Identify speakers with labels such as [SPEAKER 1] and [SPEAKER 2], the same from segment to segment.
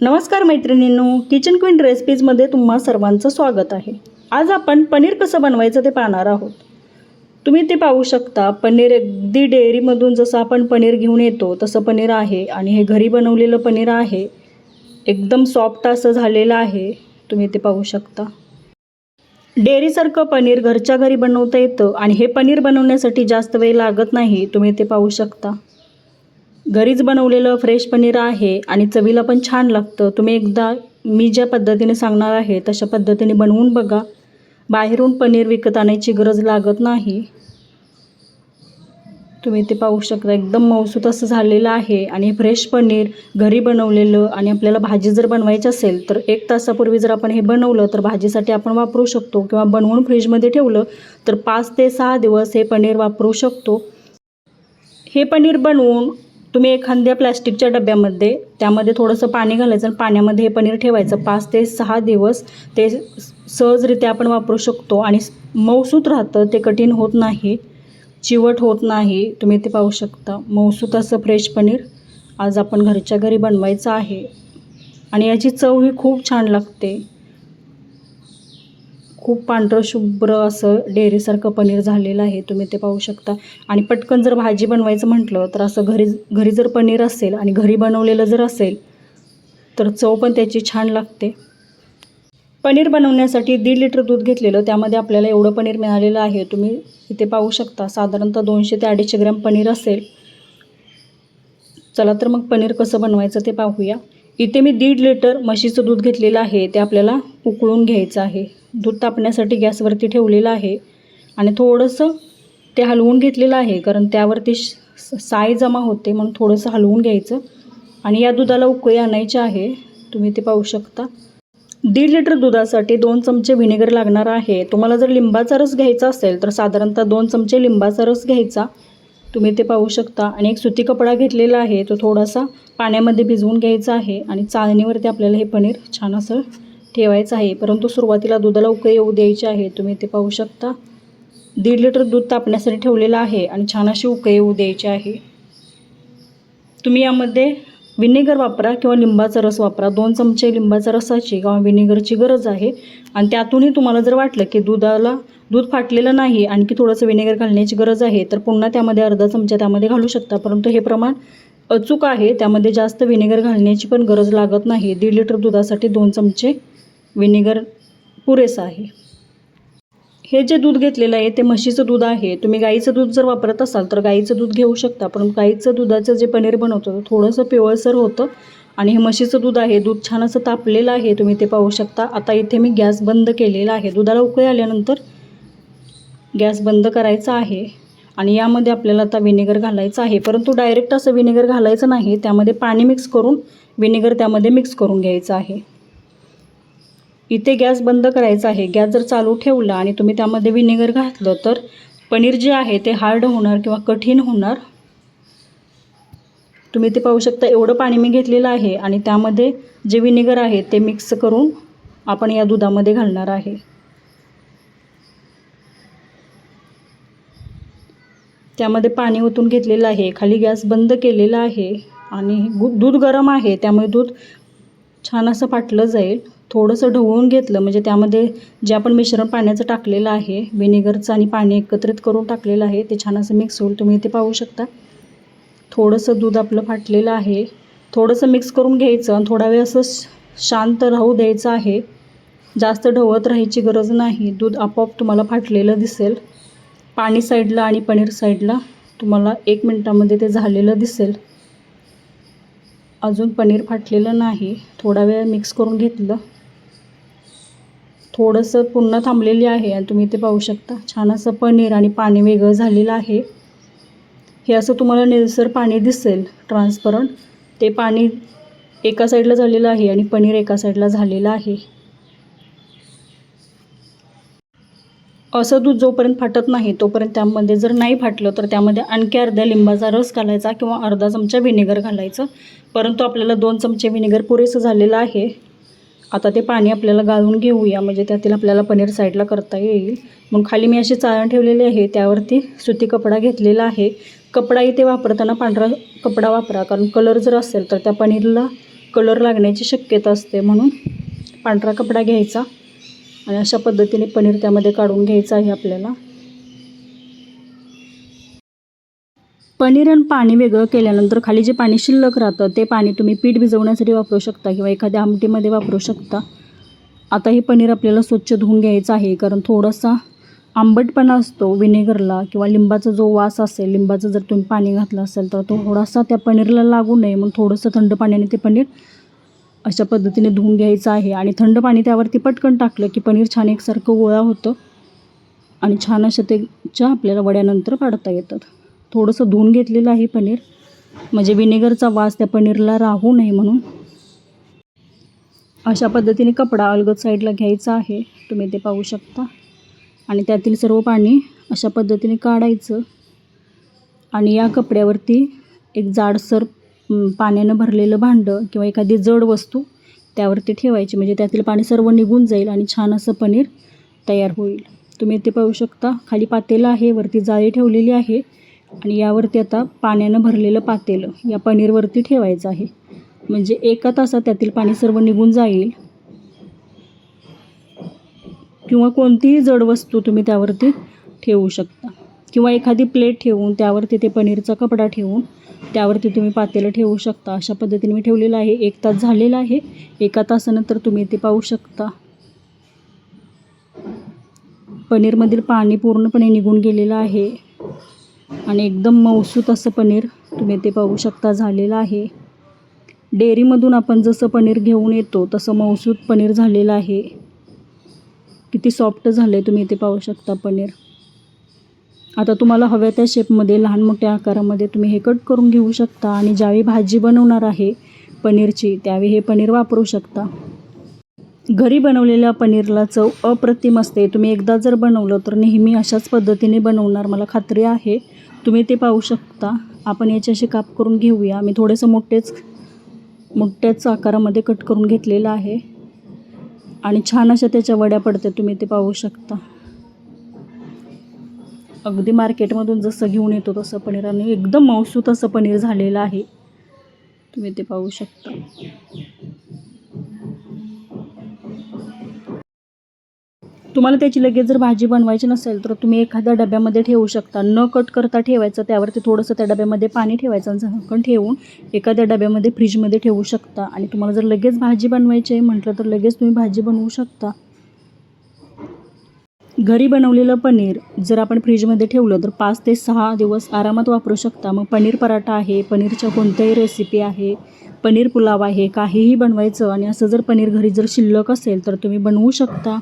[SPEAKER 1] नमस्कार मैत्रिणींनो kitchen queen रेसिपीजमध्ये तुम्हा सर्वांचं स्वागत आहे. आज आपण पनीर कसं बनवायचं ते पाहणार आहोत. तुम्ही ते पाहू शकता पनीर अगदी डेअरीमधून जसं आपण पनीर घेऊन येतो तसं पनीर आहे आणि हे घरी बनवलेलं पनीर आहे. एकदम सॉफ्ट असं झालेलं आहे तुम्ही ते पाहू शकता. डेअरीसारखं पनीर घरच्या घरी बनवता येतं आणि हे पनीर बनवण्यासाठी जास्त वेळ लागत नाही तुम्ही ते पाहू शकता. घरीच बनवलेलं फ्रेश पनीर आहे आणि चवीला पण छान लागतं. तुम्ही एकदा मी ज्या पद्धतीने सांगणार आहे तशा पद्धतीने बनवून बघा. बाहेरून पनीर विकत आणायची गरज लागत नाही. तुम्ही ते पाहू शकता एकदम मौसूत असं झालेलं आहे आणि फ्रेश पनीर घरी बनवलेलं आणि आपल्याला भाजी जर बनवायची असेल तर एक तासापूर्वी जर आपण हे बनवलं तर भाजीसाठी आपण वापरू शकतो. किंवा बनवून फ्रीजमध्ये ठेवलं तर पाच ते सहा दिवस हे पनीर वापरू शकतो. हे पनीर बनवून तुम्ही एखाद्या प्लॅस्टिकच्या डब्यामध्ये त्यामध्ये थोडंसं पाणी घालायचं आणि पाण्यामध्ये हे पनीर ठेवायचं. पाच ते सहा दिवस ते सहजरित्या आपण वापरू शकतो आणि मऊसूत राहतं ते कठीण होत नाही चिवट होत नाही. तुम्ही ते पाहू शकता. मऊसूत असं फ्रेश पनीर आज आपण घरच्या घरी बनवायचं आहे. आणि याची चव ही खूप छान लागते. खूप पांढरं शुभ्र असं डेअरीसारखं पनीर झालेलं आहे. तुम्ही ते पाहू शकता. आणि पटकन जर भाजी बनवायचं म्हटलं तर असं घरी घरी जर पनीर असेल आणि घरी बनवलेलं जर असेल तर चव पण त्याची छान लागते. पनीर बनवण्यासाठी दीड लिटर दूध घेतलेलं त्यामध्ये आपल्याला एवढं पनीर मिळालेलं आहे. तुम्ही इथे पाहू शकता. साधारणतः दोनशे ते अडीचशे ग्रॅम पनीर असेल. चला तर मग पनीर कसं बनवायचं ते पाहूया. इथे मी दीड लिटर म्हशीचं दूध घेतलेलं आहे. ते आपल्याला उकळून घ्यायचं आहे. दूध तापण्यासाठी गॅसवरती ठेवलेलं आहे आणि थोडंसं ते हलवून घेतलेलं आहे कारण त्यावरती श- साय जमा होते म्हणून थोडंसं हलवून घ्यायचं. आणि या दुधाला उकळी आणायची आहे. तुम्ही ते पाहू शकता. दीड लिटर दुधासाठी दोन चमचे व्हिनेगर लागणार आहे. तुम्हाला जर लिंबाचा रस घ्यायचा असेल तर साधारणतः दोन चमचे लिंबाचा रस घ्यायचा. तुम्ही ते पाहू शकता. आणि एक सुती कपडा घेतलेला आहे. तो थोडासा पाण्यामध्ये भिजवून घ्यायचा आहे. आणि चाळणीवरती आपल्याला हे पनीर छान असं ठेवायचं आहे. परंतु सुरुवातीला दुधाला उकळी येऊ द्यायची आहे. तुम्ही ते पाहू शकता. दीड लिटर दूध तापण्यासाठी ठेवलेलं आहे आणि छान अशी उकळी येऊ द्यायची आहे. तुम्ही यामध्ये विनेगर वापरा किंवा लिंबाचा रस वापरा. दोन चमचे लिंबाच्या रसाची किंवा विनेगरची गरज आहे. आणि त्यातूनही तुम्हाला जर वाटलं की दुधाला दूध फाटलेलं नाही आणखी थोडंसं विनेगर घालण्याची गरज आहे तर पुन्हा त्यामध्ये अर्धा चमचा त्यामध्ये घालू शकता. परंतु हे प्रमाण अचूक आहे. त्यामध्ये जास्त विनेगर घालण्याची पण गरज लागत नाही. दीड लिटर दुधासाठी दोन चमचे विनेगर पुरेसं आहे. हे जे दूध घेतलेलं आहे ते म्हशीचं दूध आहे. तुम्ही गाईचं दूध जर वापरत असाल तर गाईचं दूध घेऊ शकता. पण गाईचं दुधाचं जे पनीर बनवतं थोडंसं पिवळसर होतं. आणि हे म्हशीचं दूध आहे दूध छान असं तापलेलं आहे. तुम्ही ते पाहू शकता. आता इथे मी गॅस बंद केलेला आहे. दुधाला उकळी आल्यानंतर गॅस बंद करायचा आहे. आणि यामध्ये आपल्याला आता विनेगर घालायचं आहे. परंतु डायरेक्ट असं विनेगर घालायचं नाही. त्यामध्ये पाणी मिक्स करून विनेगर त्यामध्ये मिक्स करून घ्यायचं आहे. इथे गॅस बंद करायचा आहे. गॅस जर चालू ठेवला आणि तुम्ही त्यामध्ये विनेगर घातलं तर पनीर जे आहे ते हार्ड होणार किंवा कठीण होणार? तुम्ही ते पाहू शकता एवढं पाणी मी घेतलेलं आहे आणि त्यामध्ये जे विनेगर आहे ते मिक्स करून आपण या दुधामध्ये घालणार आहे. त्यामध्ये पाणी ओतून घेतलेलं आहे. खाली गॅस बंद केलेला आहे आणि दूध गरम आहे त्यामुळे दूध छान असं फाटलं जाईल. थोडंसं ढवळून घेतलं. म्हणजे त्यामध्ये जे आपण मिश्रण पाण्याचं टाकलेलं आहे व्हिनेगरचं आणि पाणी एकत्रित करून टाकलेलं आहे ते छान असं मिक्स होईल. तुम्ही ते पाहू शकता. थोडंसं दूध आपलं फाटलेलं आहे. थोडंसं मिक्स करून घ्यायचं आणि थोडा वेळ असं श- शांत राहू द्यायचं आहे. जास्त ढवळत राहायची गरज नाही. दूध आपोआप तुम्हाला फाटलेलं दिसेल. पाणी साईडला आणि पनीर साईडला तुम्हाला एक मिनटामध्ये ते झालेलं दिसेल. अजून पनीर फाटलेलं नाही. थोडा वेळ मिक्स करून घेतलं. थोडंसं पुन्हा थांबलेली आहे आणि तुम्ही ते पाहू शकता. छान असं पनीर आणि पाणी वेगळं झालेलं आहे. हे असं तुम्हाला निळसर पाणी दिसेल ट्रान्सपरंट ते पाणी एका साईडला झालेलं आहे आणि पनीर एका साईडला झालेलं आहे. असं दूध जोपर्यंत फाटत नाही तोपर्यंत त्यामध्ये जर नाही फाटलं तर त्यामध्ये आणखी अर्ध्या लिंबाचा रस घालायचा किंवा अर्धा चमचा विनेगर घालायचं. परंतु आपल्याला दोन चमचे व्हिनेगर पुरेसं झालेलं आहे. आता ते पाणी आपल्याला गाळून घेऊया म्हणजे त्यातील आपल्याला पनीर साईडला करता येईल. मग खाली मी अशी चाळण ठेवलेली आहे त्यावरती सुती कपडा घेतलेला आहे. कपडा इथे वापरताना पांढरा कपडा वापरा कारण कलर जर असेल तर त्या पनीरला कलर लागण्याची शक्यता असते म्हणून पांढरा कपडा घ्यायचा. आणि अशा पद्धतीने पनीर त्यामध्ये काढून घ्यायचं आहे आपल्याला. पनीर आणि पाणी वेगळं केल्यानंतर खाली जे पाणी शिल्लक राहतं ते पाणी तुम्ही पीठ भिजवण्यासाठी वापरू शकता किंवा एखाद्या आमटीमध्ये वापरू शकता. आता हे पनीर आपल्याला स्वच्छ धुवून घ्यायचं आहे कारण थोडासा आंबटपणा असतो विनेगरला किंवा लिंबाचा जो वास असेल लिंबाचं जर तुम्ही पाणी घातलं असेल तर तो थोडासा त्या पनीरला लागू नये. म्हणून थोडंसं थंड पाण्याने ते पनीर अशा पद्धतीने धुवून घ्यायचं आहे आणि थंड पाणी त्यावरती पटकन टाकलं की पनीर छान एकसारखं गोळा होतं आणि छान अशा त्याच्या आपल्याला वड्यानंतर काढता येतात. थोडंसं धुवून घेतलेलं आहे पनीर. म्हणजे विनेगरचा वास त्या पनीरला राहू नये म्हणून. अशा पद्धतीने कपडा अलगद साईडला घ्यायचा आहे. तुम्ही ते पाहू शकता. आणि त्यातील सर्व पाणी अशा पद्धतीने काढायचं. आणि या कपड्यावरती एक जाडसर पाण्यानं भरलेलं भांडं किंवा एखादी जड वस्तू त्यावरती ठेवायची. म्हणजे त्यातील पाणी सर्व निघून जाईल आणि छान असं पनीर तयार होईल. तुम्ही ते पाहू शकता. खाली पातेलं आहे वरती जाळी ठेवलेली आहे. आणि यावरती आता पाण्यानं भरलेलं पातेलं या पनीरवरती ठेवायचं आहे. म्हणजे एका तासात त्यातील पाणी सर्व निघून जाईल. किंवा कोणतीही जड वस्तू तुम्ही त्यावरती ठेवू शकता. किंवा एखादी प्लेट ठेवून त्यावरती ते पनीरचा कपडा ठेवून त्यावरती तुम्ही पातेलं ठेवू शकता. अशा पद्धतीने मी ठेवलेलं आहे. एक तास झालेला आहे. एका तासानंतर तुम्ही ते पाहू शकता. पनीरमधील पाणी पूर्णपणे निघून गेलेलं आहे. आणि एकदम मऊसूत असं पनीर तुम्ही ते पाहू शकता झालेलं आहे. डेअरीमधून आपण जसं पनीर घेऊन येतो तसं मऊसूत पनीर झालेलं आहे. किती सॉफ्ट झालं आहे तुम्ही इथे पाहू शकता पनीर. आता तुम्हाला हव्या त्या शेपमध्ये लहान मोठ्या आकारामध्ये तुम्ही हे कट करून घेऊ शकता आणि ज्यावेळी भाजी बनवणार आहे पनीरची त्यावेळी हे पनीर वापरू शकता. घरी बनवलेल्या पनीरला चव अप्रतिम असते. तुम्ही एकदा जर बनवलं तर नेहमी अशाच पद्धतीने बनवणार मला खात्री आहे. तुम्ही ते पाहू शकता. आपण याचे असे काप करून घेऊया. मी थोडेसं मोठेच मोठ्याच आकारामध्ये कट करून घेतलेलं आहे. आणि छान अशा त्याच्या वड्या पडतात. तुम्ही ते पाहू शकता. अगदी मार्केटमधून जसं घेऊन येतो तसं पनीर आणि एकदम मौसूत असं पनीर झालेलं आहे. तुम्ही ते पाहू शकता. तुम्हाला त्याची लगेच जर भाजी बनवायची नसेल तर तुम्ही एखाद्या डब्यामध्ये ठेवू शकता. न कट करता ठेवायचं त्यावरती थोडंसं त्या डब्यामध्ये पाणी ठेवायचं आणि झाकण ठेवून एखाद्या डब्यामध्ये फ्रीजमध्ये ठेवू शकता. आणि तुम्हाला जर लगेच भाजी बनवायची आहे म्हटलं तर लगेच तुम्ही भाजी बनवू शकता. घरी बनवलेलं पनीर जर आपण फ्रीजमध्ये ठेवलं तर पाच ते सहा दिवस आरामात वापरू शकता. मग पनीर पराठा आहे पनीरच्या कोणत्याही रेसिपी आहे पनीर पुलाव आहे काहीही बनवायचं आणि असं जर पनीर घरी जर शिल्लक असेल तर तुम्ही बनवू शकता.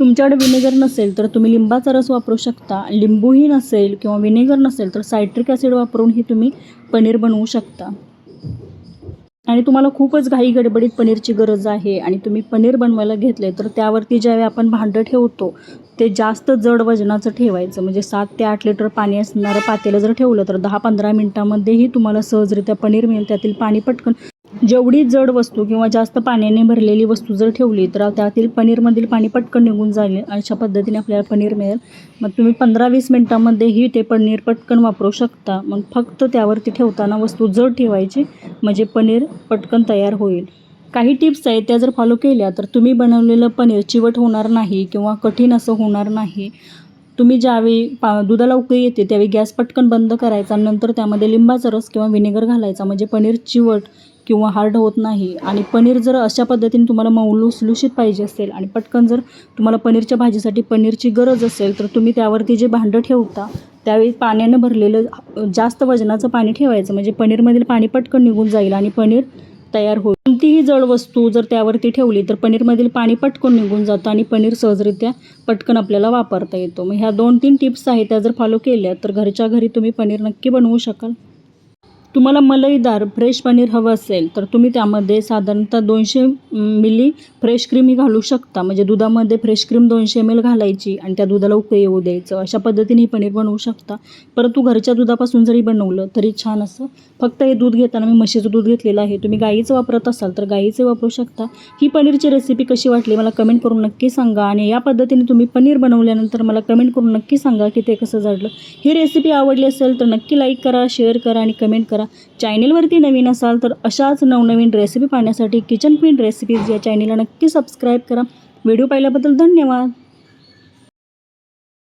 [SPEAKER 1] तुमच्याकडे विनेगर नसेल तर तुम्ही लिंबाचा रस वापरू शकता. लिंबूही नसेल किंवा विनेगर नसेल तर सायट्रिक ॲसिड वापरूनही तुम्ही पनीर बनवू शकता. आणि तुम्हाला खूपच घाई गडबडीत पनीरची गरज आहे आणि तुम्ही पनीर बनवायला घेतले तर त्यावरती ज्यावेळी आपण भांडं ठेवतो ते जास्त जड वजनाचं ठेवायचं. म्हणजे सात ते आठ लिटर पाणी असणारं पातेलं जर ठेवलं तर दहा पंधरा मिनटामध्येही तुम्हाला सहजरित्या पनीर मिळेल. त्यातील पाणी पटकन जेवढी जड वस्तू किंवा जास्त पाण्याने भरलेली वस्तू जर ठेवली तर त्यातील पनीरमधील पाणी पटकन निघून जाईल अशा पद्धतीने आपल्याला पनीर मिळेल. मग तुम्ही पंधरा वीस मिनटामध्येही ते पनीर पटकन वापरू शकता. मग फक्त त्यावरती ठेवताना वस्तू जड ठेवायची म्हणजे पनीर पटकन तयार होईल. काही टिप्स आहेत त्या जर फॉलो केल्या तर तुम्ही बनवलेलं पनीर चिवट होणार नाही किंवा कठीण असं होणार नाही. तुम्ही ज्यावेळी पा दुधाला उकळी येते त्यावेळी गॅस पटकन बंद करायचा नंतर त्यामध्ये लिंबाचा रस किंवा व्हिनेगर घालायचा म्हणजे पनीर चिवट किंवा हार्ड होत नाही. आणि पनीर जर अशा पद्धतीने तुम्हाला मऊ लुसलुशीत पाहिजे असेल आणि पटकन जर तुम्हाला पनीरच्या भाजीसाठी पनीरची गरज असेल तर तुम्ही त्यावरती जे भांडं ठेवता त्यावेळी पाण्यानं भरलेलं जास्त वजनाचं पाणी ठेवायचं. म्हणजे पनीरमधील पाणी पटकन निघून जाईल आणि पनीर तयार होईल. कोणतीही जड वस्तू जर त्यावरती ठेवली तर पनीरमधील पाणी पटकन निघून जातं आणि पनीर सहजरित्या पटकन आपल्याला वापरता येतो. मग ह्या दोन तीन टिप्स आहेत त्या जर फॉलो केल्या तर घरच्या घरी तुम्ही पनीर नक्की बनवू शकाल. तुम्हाला मलईदार फ्रेश पनीर हवं असेल तर तुम्ही त्यामध्ये साधारणतः दोनशे मिली फ्रेश क्रीमही घालू शकता. म्हणजे दुधामध्ये फ्रेश क्रीम दोनशे एम एल घालायची आणि त्या दुधाला उकळी येऊ द्यायचं. अशा पद्धतीने ही पनीर बनवू शकता. परंतु घरच्या दुधापासून जरी बनवलं तरी छान असं फक्त हे दूध घेताना मी म्हशीचं दूध घेतलेलं आहे. तुम्ही गाईचं वापरत असाल तर गाईचे वापरू शकता. ही पनीरची रेसिपी कशी वाटली मला कमेंट करून नक्की सांगा. आणि या पद्धतीने तुम्ही पनीर बनवल्यानंतर मला कमेंट करून नक्की सांगा की ते कसं झालं. ही रेसिपी आवडली असेल तर नक्की लाईक करा शेअर करा आणि कमेंट करा. करा. चॅनेलवरती नवीन असाल तर अशाच नवनवीन रेसिपी पाहण्यासाठी किचन क्वीन रेसिपीज या चॅनेलला नक्की सबस्क्राईब करा. व्हिडिओ पाहिल्याबद्दल धन्यवाद.